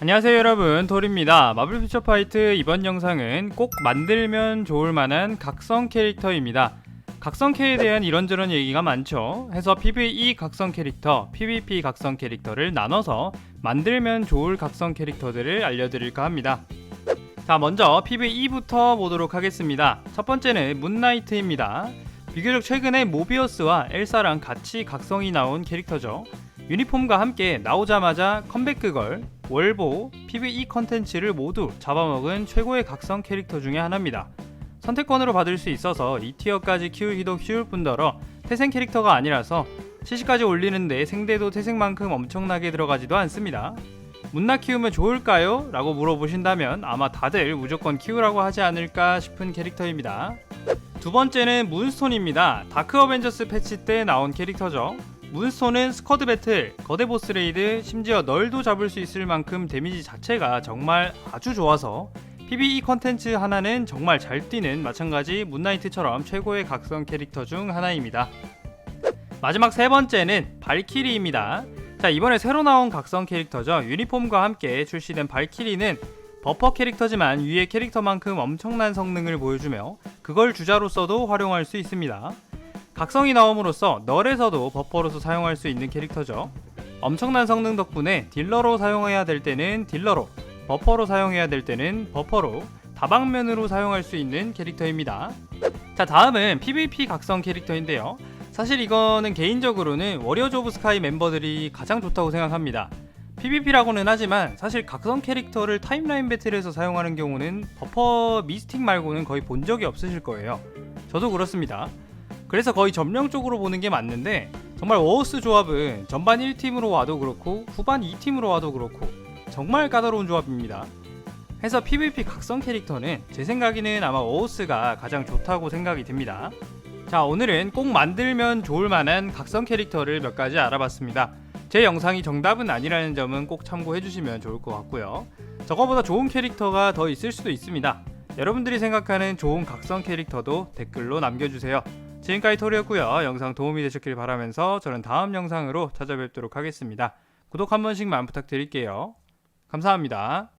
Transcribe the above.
안녕하세요 여러분. 돌입니다. 마블 퓨처 파이트 이번 영상은 꼭 만들면 좋을 만한 각성 캐릭터입니다. 각성 K에 대한 이런저런 얘기가 많죠. 해서 PVE 각성 캐릭터, PVP 각성 캐릭터를 나눠서 만들면 좋을 각성 캐릭터들을 알려드릴까 합니다. 자 먼저 PVE부터 보도록 하겠습니다. 첫 번째는 문나이트입니다. 비교적 최근에 모비어스와 엘사랑 같이 각성이 나온 캐릭터죠 유니폼과 함께 나오자마자 컴백그걸, 월보, PVE 컨텐츠를 모두 잡아먹은 최고의 각성 캐릭터 중에 하나입니다. 선택권으로 받을 수 있어서 2티어까지 키우기도 쉬울 뿐더러 태생 캐릭터가 아니라서 CC까지 올리는데 생대도 태생만큼 엄청나게 들어가지도 않습니다. 문나 키우면 좋을까요? 라고 물어보신다면 아마 다들 무조건 키우라고 하지 않을까 싶은 캐릭터입니다. 두 번째는 문스톤입니다. 다크 어벤져스 패치 때 나온 캐릭터죠. 문스톤은 스쿼드 배틀, 거대 보스 레이드, 심지어 널도 잡을 수 있을 만큼 데미지 자체가 정말 아주 좋아서 PVE 컨텐츠 하나는 정말 잘 뛰는 마찬가지 문나이트처럼 최고의 각성 캐릭터 중 하나입니다. 마지막 세 번째는 발키리입니다. 자 이번에 새로 나온 각성 캐릭터죠. 유니폼과 함께 출시된 발키리는 버퍼 캐릭터지만 위의 캐릭터만큼 엄청난 성능을 보여주며 그걸 주자로서도 활용할 수 있습니다. 각성이 나옴으로써 널에서도 버퍼로서 사용할 수 있는 캐릭터죠. 엄청난 성능 덕분에 딜러로 사용해야 될 때는 딜러로, 버퍼로 사용해야 될 때는 버퍼로 다방면으로 사용할 수 있는 캐릭터입니다. 자 다음은 PVP 각성 캐릭터인데요. 사실 이거는 개인적으로는 워리어즈 오브 스카이 멤버들이 가장 좋다고 생각합니다. PVP라고는 하지만 사실 각성 캐릭터를 타임라인 배틀에서 사용하는 경우는 버퍼 미스틱 말고는 거의 본 적이 없으실 거예요. 저도 그렇습니다. 그래서 거의 점령적으로 보는 게 맞는데 정말 워우스 조합은 전반 1팀으로 와도 그렇고 후반 2팀으로 와도 그렇고 정말 까다로운 조합입니다. 해서 PVP 각성 캐릭터는 제 생각에는 아마 워우스가 가장 좋다고 생각이 듭니다. 자 오늘은 꼭 만들면 좋을 만한 각성 캐릭터를 몇 가지 알아봤습니다. 제 영상이 정답은 아니라는 점은 꼭 참고해 주시면 좋을 것 같고요. 저거보다 좋은 캐릭터가 더 있을 수도 있습니다. 여러분들이 생각하는 좋은 각성 캐릭터도 댓글로 남겨주세요. 지금까지 토리였고요. 영상 도움이 되셨길 바라면서 저는 다음 영상으로 찾아뵙도록 하겠습니다. 구독 한 번씩만 부탁드릴게요. 감사합니다.